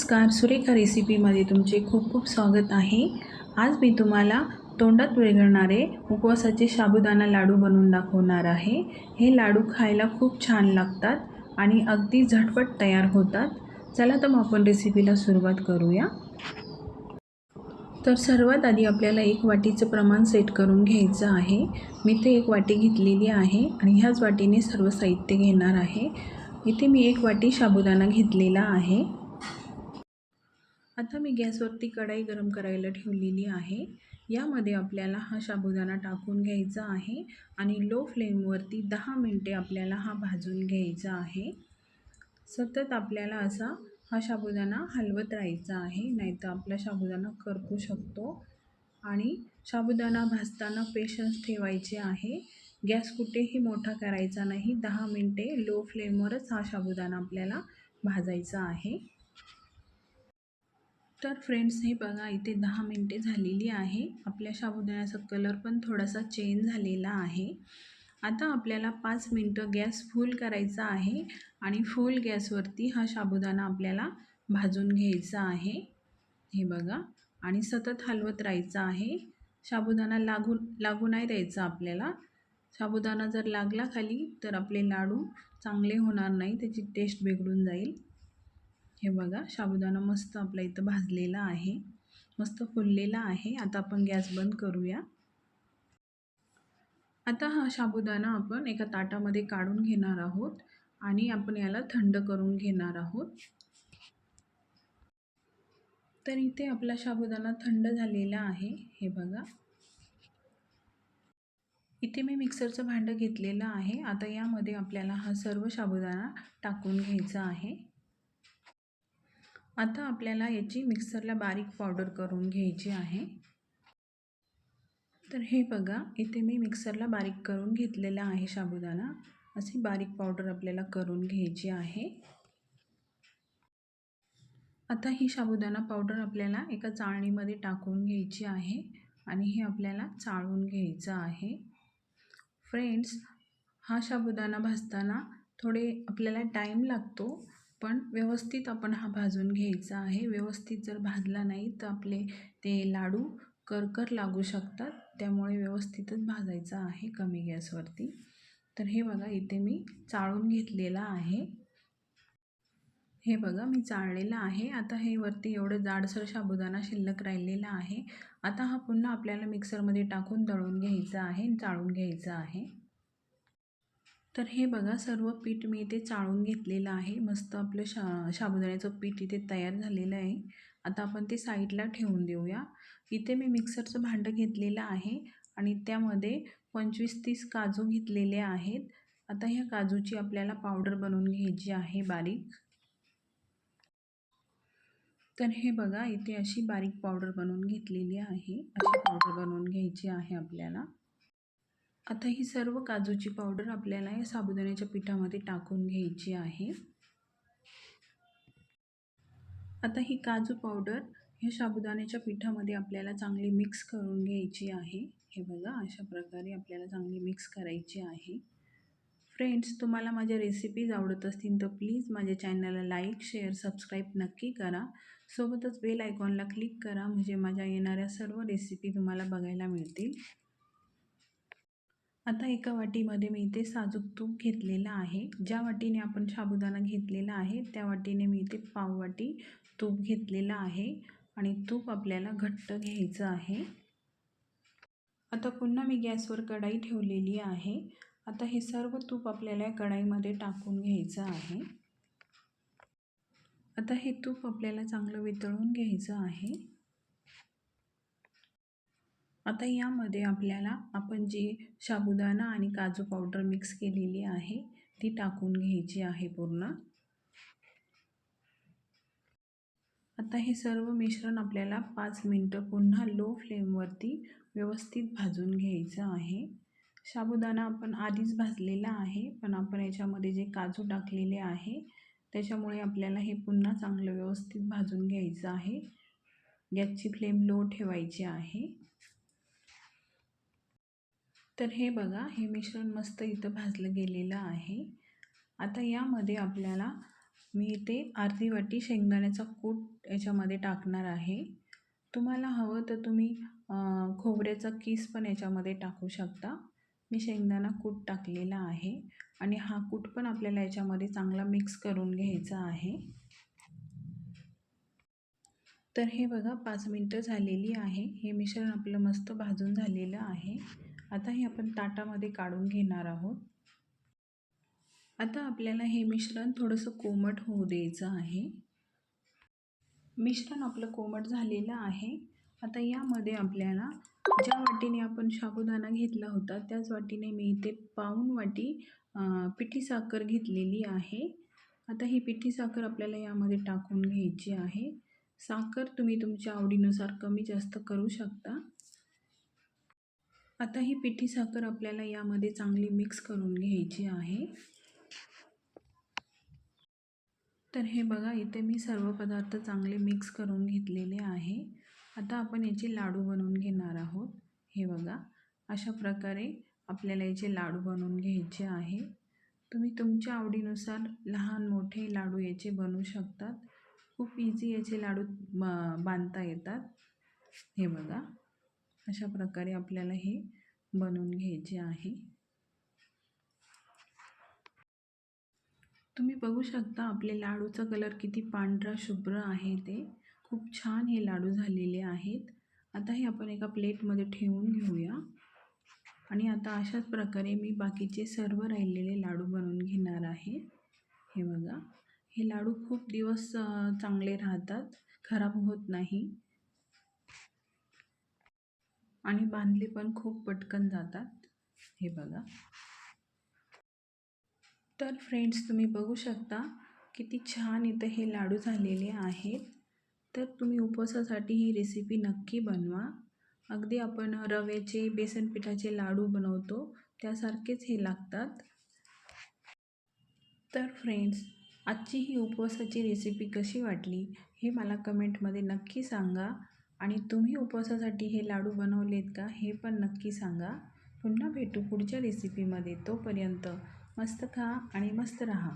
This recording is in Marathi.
नमस्कार सुरेखा रेसिपीमध्ये तुमचे खूप खूप स्वागत आहे. आज मी तुम्हाला तोंडात विरघळणारे उपवासाचे साबुदाणा लाडू बनवून दाखवणार आहे. हे लाडू खायला खूप छान लागतात आणि अगदी झटपट तयार होतात. चला तर मग आपण रेसिपीला सुरुवात करूया. तर सर्वात आधी आपल्याला एक वाटीचं प्रमाण सेट करून घ्यायचं आहे. मी ते एक वाटी घेतलेली आहे आणि ह्याच वाटीने सर्व साहित्य घेणार आहे. इथे मी एक वाटी साबुदाणा घेतलेला आहे. आता मी गॅसवरती कढाई गरम करायला ठेवलेली आहे. यामध्ये आपल्याला हा साबुदाणा टाकून घ्यायचा आहे आणि लो फ्लेमवरती दहा मिनटे आपल्याला हा भाजून घ्यायचा आहे. सतत आपल्याला असा हा साबुदाणा हलवत राहायचा आहे नाहीतर आपला साबुदाणा करपू शकतो. आणि साबुदाणा भाजताना पेशन्स ठेवायचे आहे. गॅस कुठेही मोठा करायचा नाही. दहा मिनटे लो फ्लेमवरच हा साबुदाणा आपल्याला भाजायचा आहे. तर फ्रेंड्स हे बघा इथे दहा मिनटे झालेली आहे. आपल्या साबुदाण्याचा कलर पण थोडासा चेंज झालेला आहे. आता आपल्याला पाच मिनटं गॅस फुल करायचा आहे आणि फुल गॅसवरती हा साबुदाणा आपल्याला भाजून घ्यायचा आहे. हे बघा आणि सतत हलवत राहायचं आहे. साबुदाणा लागू लागू नाही द्यायचा आपल्याला. साबुदाणा जर लागला खाली तर आपले लाडू चांगले होणार नाही त्याची टेस्ट बिघडून जाईल. हे बघा साबुदाणा मस्त आपला इथं भाजलेला आहे. मस्त फुललेला आहे. आता आपण गॅस बंद करूया. आता हा साबुदाणा आपण एका ताटामध्ये काढून घेणार आहोत आणि आपण याला थंड करून घेणार आहोत. तर इथे आपला साबुदाणा थंड झालेला आहे. हे बघा. इथे मी मिक्सरचं भांडं घेतलेलं आहे. आता यामध्ये आपल्याला हा सर्व साबुदाणा टाकून घ्यायचा आहे. आता आपल्याला याची मिक्सरला बारीक पावडर करून घ्यायची आहे. तर हे बघा इथे मी मिक्सरला बारीक करून घेतलेला आहे साबुदाणा. अशी बारीक पावडर आपल्याला करून घ्यायची आहे. आता ही साबुदाणा पावडर आपल्याला एका चाळणीमध्ये टाकून घ्यायची आहे आणि हे आपल्याला चाळून घ्यायचं आहे. फ्रेंड्स हा साबुदाणा भाजताना थोडे आपल्याला टाईम लागतो. पण व्यवस्थित आपण हा भाजून घ्यायचा आहे. व्यवस्थित जर भाजला नाही तर आपले ते लाडू करकर लागू शकतात. त्यामुळे व्यवस्थितच भाजायचा आहे कमी गॅसवरती. तर हे बघा इथे मी चाळून घेतलेला आहे. हे बघा मी चाळलेलं आहे. आता हे वरती एवढं जाडसर साबुदाणा शिल्लक राहिलेला आहे. आता हा पुन्हा आपल्याला मिक्सरमध्ये टाकून दळून घ्यायचा आहे चाळून घ्यायचा आहे. तर हे बघा सर्व पीठ मी इथे चाळून घेतलेलं आहे. मस्त आपलं शा साबुदाण्याचं पीठ इथे तयार झालेलं आहे. आता आपण ते साईडला ठेवून देऊया. इथे मी मिक्सरचं भांडं घेतलेलं आहे आणि त्यामध्ये पंचवीस तीस काजू घेतलेले आहेत. आता ह्या काजूची आपल्याला पावडर बनवून घ्यायची आहे बारीक. तर हे बघा इथे अशी बारीक पावडर बनवून घेतलेली आहे. अशी पावडर बनवून घ्यायची आहे आपल्याला. आता ही सर्व काजूची पावडर आपल्याला या साबुदाण्याच्या पिठामध्ये टाकून घ्यायची आहे. आता ही काजू पावडर ह्या साबुदाण्याच्या पिठामध्ये आपल्याला चांगली मिक्स करून घ्यायची आहे. हे बघा अशा प्रकारे आपल्याला चांगली मिक्स करायची आहे. फ्रेंड्स तुम्हाला माझ्या रेसिपीज आवडत असतील तर प्लीज माझ्या चॅनलला लाईक शेअर सबस्क्राईब नक्की करा. सोबतच बेल आयकॉनला क्लिक करा म्हणजे माझ्या येणाऱ्या सर्व रेसिपी तुम्हाला बघायला मिळतील. आता एका वाटीमध्ये मी इथे साजूक तूप घेतलेलं आहे. ज्या वाटीने आपण साबुदाणा घेतलेला आहे त्या वाटीने मी इथे पाववाटी तूप घेतलेलं आहे आणि तूप आपल्याला घट्ट घ्यायचं आहे. आता पुन्हा मी गॅसवर कढाई ठेवलेली आहे. आता हे सर्व तूप आपल्याला या कढाईमध्ये टाकून घ्यायचं आहे. आता हे तूप आपल्याला चांगलं वितळून घ्यायचं आहे. आता यामध्ये आपल्याला आपण जी साबुदाणा आणि काजू पावडर मिक्स केलेली आहे ती टाकून घ्यायची आहे पूर्ण. आता हे सर्व मिश्रण आपल्याला पाच मिनटं पुन्हा लो फ्लेमवरती व्यवस्थित भाजून घ्यायचं आहे. साबुदाणा आपण आधीच भाजलेला आहे पण आपण याच्यामध्ये जे काजू टाकलेले आहे त्याच्यामुळे आपल्याला हे पुन्हा चांगलं व्यवस्थित भाजून घ्यायचं आहे. गॅसची फ्लेम लो ठेवायची आहे. तर हे बघा हे मिश्रण मस्त इथं भाजलं गेलेलं आहे. आता यामध्ये आपल्याला मी इथे अर्धी वाटी शेंगदाण्याचा कूट याच्यामध्ये टाकणार आहे. तुम्हाला हवं तर तुम्ही खोबऱ्याचा किस पण याच्यामध्ये टाकू शकता. मी शेंगदाणा कूट टाकलेला आहे आणि हा कूट पण आपल्याला याच्यामध्ये चांगला मिक्स करून घ्यायचा आहे. तर हे बघा पाच मिनटं झालेली आहे. हे मिश्रण आपलं मस्त भाजून झालेलं आहे. आता हे आपण ताटामध्ये काढून घेणार आहोत. आता आपल्याला हे मिश्रण थोडंसं कोमट होऊ द्यायचं आहे. मिश्रण आपलं कोमट झालेलं आहे. आता यामध्ये आपल्याला ज्या वाटीने आपण शाबुदाना घेतला होता त्याच वाटीने मी इथे पाऊन वाटी पिठी साखर घेतलेली आहे. आता ही पिठी साखर आपल्याला यामध्ये टाकून घ्यायची आहे. साखर तुम्ही तुमच्या आवडीनुसार कमी जास्त करू शकता. आता ही पिठी साखर आपल्याला यामध्ये चांगली मिक्स करून घ्यायची आहे. तर हे बघा इथे मी सर्व पदार्थ चांगले मिक्स करून घेतलेले आहे. आता आपण याचे लाडू बनवून घेणार आहोत. हे बघा अशा प्रकारे आपल्याला याचे लाडू बनवून घ्यायचे आहे. तुम्ही तुमच्या आवडीनुसार लहान मोठे लाडू याचे बनवू शकतात. खूप इझी याचे लाडू बांधता येतात. हे बघा. अशा प्रकारे आपल्याला हे बनवून घ्यायचे आहे. तुम्ही बघू शकता आपले लाडूचा कलर किती पांढरा शुभ्र आहे ते. खूप छान हे लाडू झालेले आहेत. आता हे आपण एका प्लेटमध्ये ठेवून घेऊया. आणि आता अशाच प्रकारे मी बाकीचे सर्व राहिलेले लाडू बनवून घेणार आहे. हे बघा. हे लाडू खूप दिवस चांगले राहतात. खराब होत नाही. आणि बांधले पण खूप पटकन जातात. हे बघा. तर फ्रेंड्स तुम्ही बघू शकता किती छान इथं हे लाडू झालेले आहेत. तर तुम्ही उपवासासाठी ही रेसिपी नक्की बनवा. अगदी आपण रव्याचे बेसन पिठाचे लाडू बनवतो त्यासारखेच हे लागतात. तर फ्रेंड्स आजची ही उपवासाची रेसिपी कशी वाटली हे मला कमेंटमध्ये नक्की सांगा. आणि तुम्ही उपवासासाठी हे लाडू बनवलेत का हे पण नक्की सांगा. पुन्हा भेटू पुढच्या रेसिपीमध्ये तोपर्यंत मस्त खा आणि मस्त रहा.